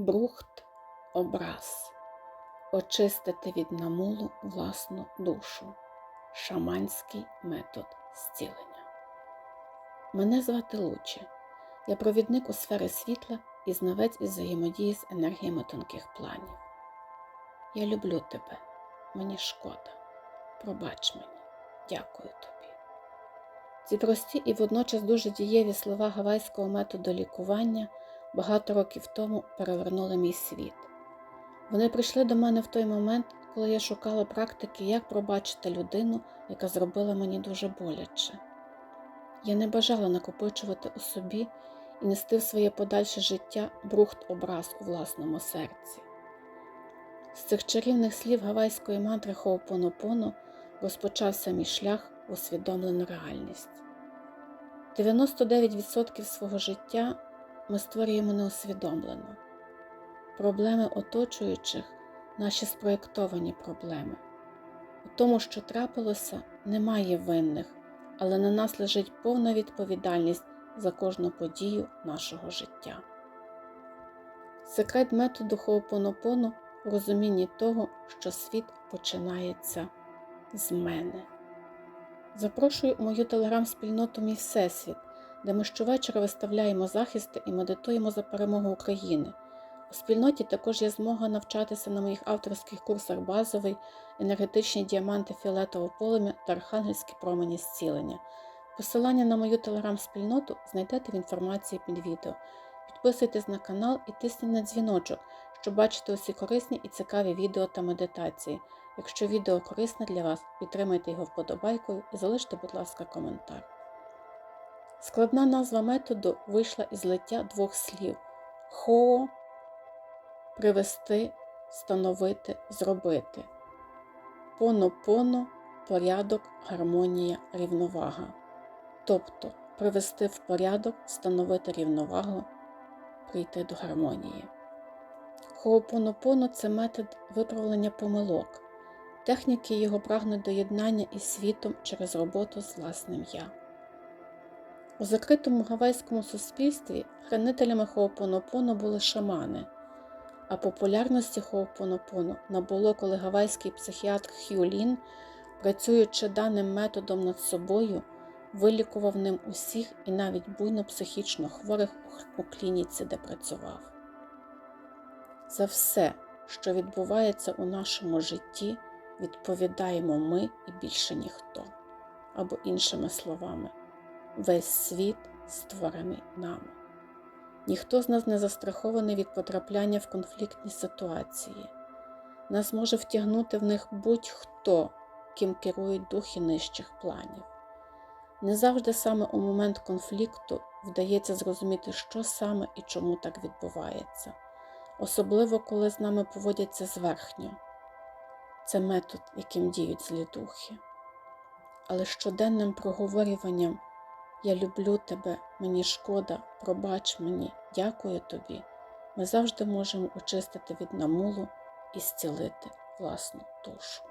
брухт, образ, очистити від намулу власну душу, шаманський метод зцілення. Мене звати Луче. Я провідник у сфери світла і знавець із взаємодії з енергіями тонких планів. Я люблю тебе, мені шкода. Пробач мені, дякую тобі. Ці прості і водночас дуже дієві слова гавайського методу лікування багато років тому перевернули мій світ. Вони прийшли до мене в той момент, коли я шукала практики, як пробачити людину, яка зробила мені дуже боляче. Я не бажала накопичувати у собі і нести в своє подальше життя брухт образ у власному серці. З цих чарівних слів гавайської мантри Хоопонопоно розпочався мій шлях в усвідомлену реальність. 99% свого життя ми створюємо неусвідомлено. Проблеми оточуючих наші спроєктовані проблеми. У тому, що трапилося, немає винних, але на нас лежить повна відповідальність за кожну подію нашого життя. Секрет методу Хоопонопоно у розумінні того, що світ починається з мене. Запрошую мою телеграм-спільноту Мій Всесвіт, де ми щовечора виставляємо захисти і медитуємо за перемогу України. У спільноті також є змога навчатися на моїх авторських курсах базовий, енергетичні діаманти фіолетового полем'я та архангельські промені зцілення. Посилання на мою телеграм-спільноту знайдете в інформації під відео. Підписуйтесь на канал і тисніть на дзвіночок, щоб бачити усі корисні і цікаві відео та медитації. Якщо відео корисне для вас, підтримайте його вподобайкою і залиште, будь ласка, коментар. Складна назва методу вийшла із лиття двох слів хоо привести, встановити, зробити. Поно-поно порядок, гармонія, рівновага. Тобто привести в порядок, встановити рівновагу, прийти до гармонії. Хоопонопоно це метод виправлення помилок. Техніки його прагнуть до єднання із світом через роботу з власним я. У закритому гавайському суспільстві хранителями Хоопонопоно були шамани, а популярності Хоопонопоно набуло, коли гавайський психіатр Хью Лін, працюючи даним методом над собою, вилікував ним усіх і навіть буйно психічно хворих у клініці, де працював. За все, що відбувається у нашому житті, відповідаємо ми і більше ніхто. Або іншими словами, весь світ створений нами. Ніхто з нас не застрахований від потрапляння в конфліктні ситуації. Нас може втягнути в них будь-хто, ким керують духи нижчих планів. Не завжди саме у момент конфлікту вдається зрозуміти, що саме і чому так відбувається, особливо коли з нами поводяться зверхньо. Це метод, яким діють злі духи. Але щоденним проговорюванням Я люблю тебе, мені шкода, пробач мені, дякую тобі, ми завжди можемо очистити від намулу і зцілити власну душу.